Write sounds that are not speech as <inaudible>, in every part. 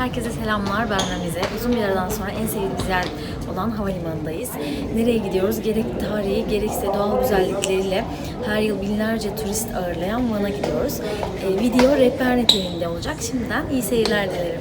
Herkese selamlar, ben Ramize. Uzun bir aradan sonra en sevdiğimiz yer olan havalimanındayız. Nereye gidiyoruz? Gerek tarihi, gerekse doğal güzellikleriyle her yıl binlerce turist ağırlayan Van'a gidiyoruz. Ee, video rehber niteliğinde olacak. Şimdiden iyi seyirler dilerim.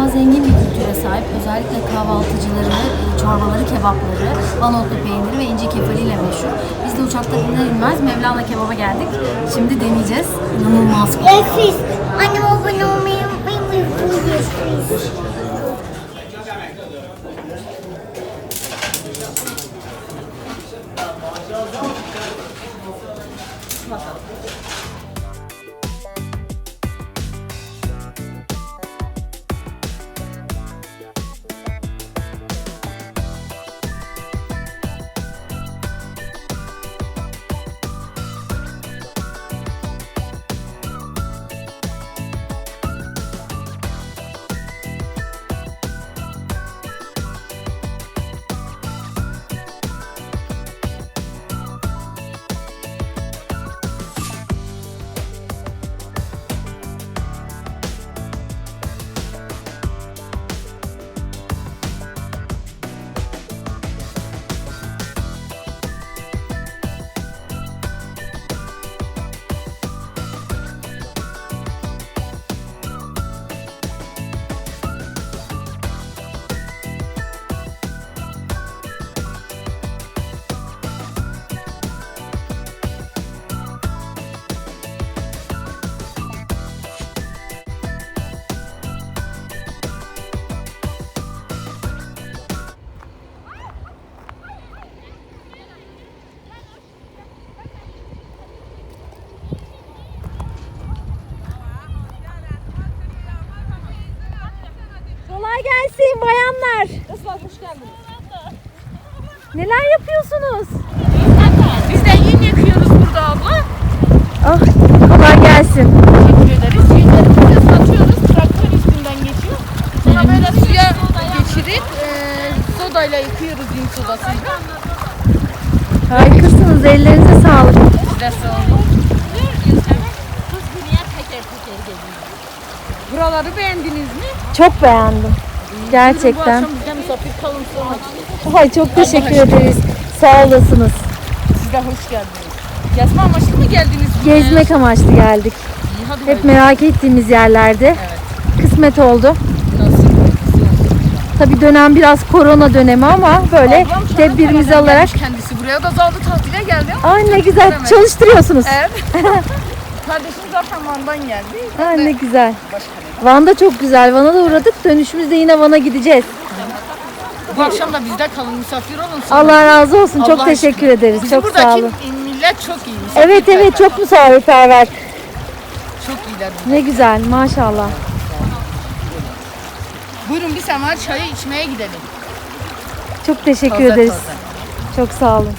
Mutfağı zengin bir kültüre sahip. Özellikle kahvaltıcıları, çorbaları, kebapları, Van otlu peyniri ve inci kefaliyle meşhur. Biz de uçakta iner inmez Mevlana kebaba geldik. Şimdi deneyeceğiz. İnanılmaz. Nefis. Annem abone olmayı unutmayın. Nefis. Gelsin bayanlar. Kızlar hoş geldiniz. Neler yapıyorsunuz? Biz de yün yakıyoruz burada abla. Ah, kolay gelsin. Teşekkür ederiz. Yünleri de satıyoruz. Traktör üstünden geçiyor. Sonra böyle suya geçirip e, sodayla yıkıyoruz yün sodasıyla. Harikasınız. Ellerinize sağlık. Size sağ geliyor. Buraları beğendiniz mi? Çok beğendim. Gerçekten. Ay çok teşekkür ederiz. Sağ olasınız. Siz de hoş geldiniz. Gezme amaçlı mı geldiniz? buraya? Gezmek amaçlı geldik. İyi, hadi Hep bakalım. merak ettiğimiz yerlerde. Evet. Kısmet oldu. Nasıl? Tabi dönem biraz korona dönemi ama böyle Ablam Çanakkale'den tedbirimizi alarak. gelmiş Kendisi buraya da zaldı tatile geldi. Ay ne güzel Evet. çalıştırıyorsunuz. Evet. <laughs> Kardeşim zaten Van'dan geldi. Ben Ha, de ne güzel. Başka Van'da çok güzel. Van'a da uğradık. Dönüşümüzde yine Van'a gideceğiz. Bu akşam da bizde kalın misafir olun. Allah razı olsun. Çok Allah teşekkür aşkına. ederiz. Bizim çok buradaki sağ olun. millet çok iyi. Evet evet misafirperver. çok misafirperver. Çok iyiler. Ne güzel maşallah. Buyurun bir semer çayı içmeye gidelim. Çok teşekkür Taze ederiz. taze. Çok sağ olun.